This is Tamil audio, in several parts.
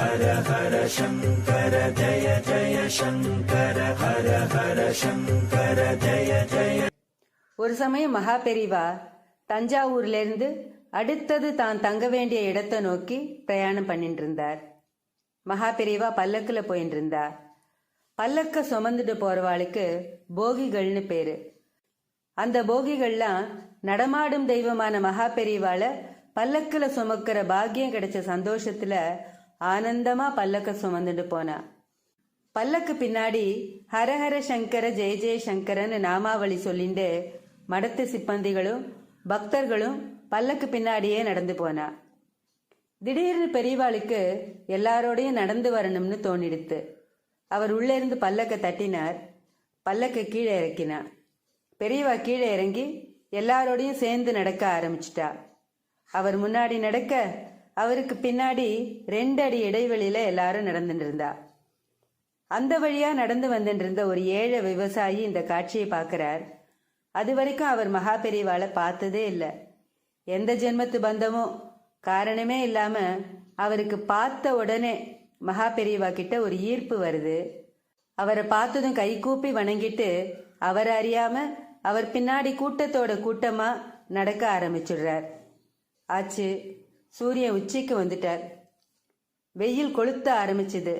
ஹர ஹர சங்கர ஜய ஜய சங்கர ஹர ஹர சங்கர ஜய ஜய ஒரு சமயம் மகா பெரிவா தஞ்சாவூர்ல இருந்து அடுத்தது தான் தங்க வேண்டிய இடத்தை நோக்கி பிரயாணம் பண்ணிட்டு இருந்தார் மகா பெரிவா பல்லக்குல போயிட்டு இருந்தா பல்லக்க சுமந்துட்டு போறவாளுக்கு போகிகள்னு பேரு. அந்த போகிகள்லாம் நடமாடும் தெய்வமான மகா பெரிவாள பல்லக்கில் சுமக்கிற பாக்கியம் கிடைச்ச சந்தோஷத்துல ஆனந்தமா பல்லக்க சுமந்துட்டு போனா. பல்லக்கு பின்னாடி ஹரஹர சங்கர ஜெய ஜெய சங்கரன்னு நாமாவளி சொல்லிண்டு மடத்து சிப்பந்திகளும் பக்தர்களும் பல்லக்கு பின்னாடியே நடந்து போனா. திடீர்னு பெரியவாளுக்கு எல்லாரோடையும் நடந்து வரணும்னு தோணிடுத்து. அவர் உள்ளே இருந்து பல்லக்க தட்டினார். பல்லக்க கீழே இறக்கினார் பெரியவா கீழே இறங்கி எல்லாரோடையும் சேர்ந்து நடக்க ஆரம்பிச்சிட்டா. அவர் முன்னாடி நடக்க அவருக்கு பின்னாடி ரெண்டு அடி இடைவெளியில எல்லாரும் நடந்துட்டு இருந்தா அந்த வழியா நடந்து வந்துட்டு இருந்த ஒரு ஏழை விவசாயி இந்த காட்சியை பார்க்கறார் அது வரைக்கும் அவர் மகா பெரியவாளை பார்த்ததே இல்லை. எந்த ஜென்மத்து பந்தமோ? காரணமே இல்லாம அவருக்கு பார்த்த உடனே மகா பெரியவா கிட்ட ஒரு ஈர்ப்பு வருது. அவரை பார்த்ததும் கை கூப்பி வணங்கிட்டு அவர் அறியாம அவர் பின்னாடி கூட்டத்தோட கூட்டமா நடக்க ஆரம்பிச்சிடுறார். ஆச்சு சூரியன் உச்சிக்கு வந்துட்டார். வெயில் கொளுத்த ஆரம்பிச்சது.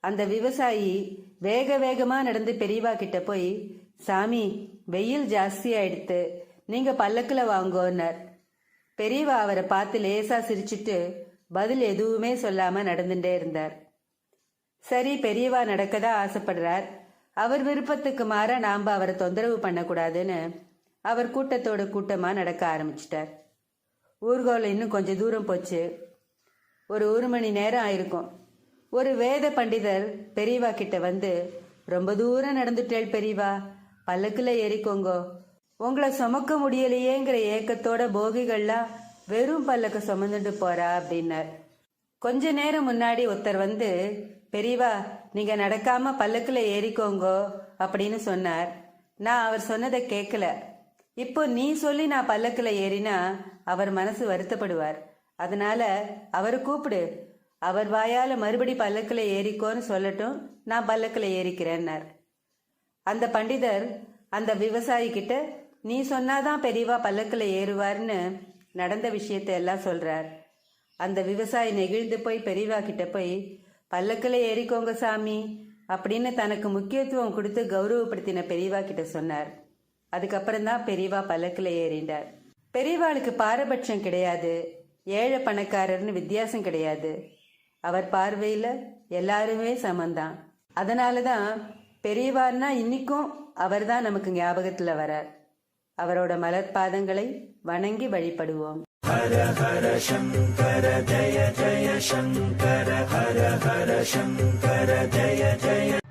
அந்த விவசாயி வேக வேகமா நடந்து பெரியவா கிட்ட போய் சாமி வெயில் ஜாஸ்தி ஆயிடுத்து நீங்க பல்லக்கில் வாங்கோன்னார். பெரியவா அவரை பார்த்து லேசா சிரிச்சிட்டு பதில் எதுவுமே சொல்லாம நடந்துட்டே இருந்தார். சரி பெரியவா நடக்கதா ஆசைப்படுறார். அவர் விருப்பத்துக்கு மாற நாம அவரை தொந்தரவு பண்ணக்கூடாதுன்னு அவர் கூட்டத்தோட கூட்டமா நடக்க ஆரம்பிச்சிட்டார். ஊர்கோல இன்னும் கொஞ்சம் தூரம் போச்சு. ஒரு ஒரு மணி நேரம் ஆயிருக்கும். ஒரு வேத பண்டிதர் பெரியவா கிட்ட வந்து ரொம்ப தூரம் நடந்துட்டேள் பெரியவா பல்லக்குல ஏறிக்கோங்கோ. உங்களை சுமக்க முடியலையேங்கிற ஏக்கத்தோட போகிகள்லாம் வெறும் பல்லக்க சுமந்துட்டு போறா அப்படின்னார். கொஞ்ச நேரம் முன்னாடி ஒருத்தர் வந்து பெரியவா நீங்க நடக்காம பல்லக்குல ஏறிக்கோங்கோ அப்படின்னு சொன்னார். நான் அவர் சொன்னதை கேட்கல இப்போ நீ சொல்லி நான் பல்லக்கில் ஏறினா அவர் மனசு வருத்தப்படுவார். அதனால அவரை கூப்பிடு. அவர் வாயால மறுபடி பல்லக்கில் ஏறிக்கோன்னு சொல்லட்டும் நான் பல்லக்கில் ஏறிக்கிறேன்னார். அந்த பண்டிதர் அந்த விவசாயி கிட்ட நீ சொன்னாதான் பெரியவா பல்லக்கில் ஏறுவார்னு நடந்த விஷயத்தை எல்லாம் சொல்றார். அந்த விவசாயி நெகிழ்ந்து போய் பெரியவா கிட்ட போய் பல்லக்கில் ஏறிக்கோங்க சாமி அப்படின்னு தனக்கு முக்கியத்துவம் கொடுத்து கௌரவப்படுத்தின பெரியவா கிட்ட சொன்னார். அதுக்கப்புறம் தான் பெரியவா பல்லக்கில் ஏறிண்டார். பெரியவாளுக்கு பாரபட்சம் கிடையாது. ஏழை பணக்காரர்னு வித்தியாசம் கிடையாது. அவர் பார்வையில் எல்லாருமே சமந்தான். அதனால தான் பெரியவார்னா இன்னிக்கும் அவர்தான் நமக்கு ஞாபகத்தில் வரார். அவரோட மலர் பாதங்களை வணங்கி வழிபடுவோம். ஹர ஹர சங்கர ஜய ஜய சங்கர ஹர ஹர சங்கர ஜய ஜய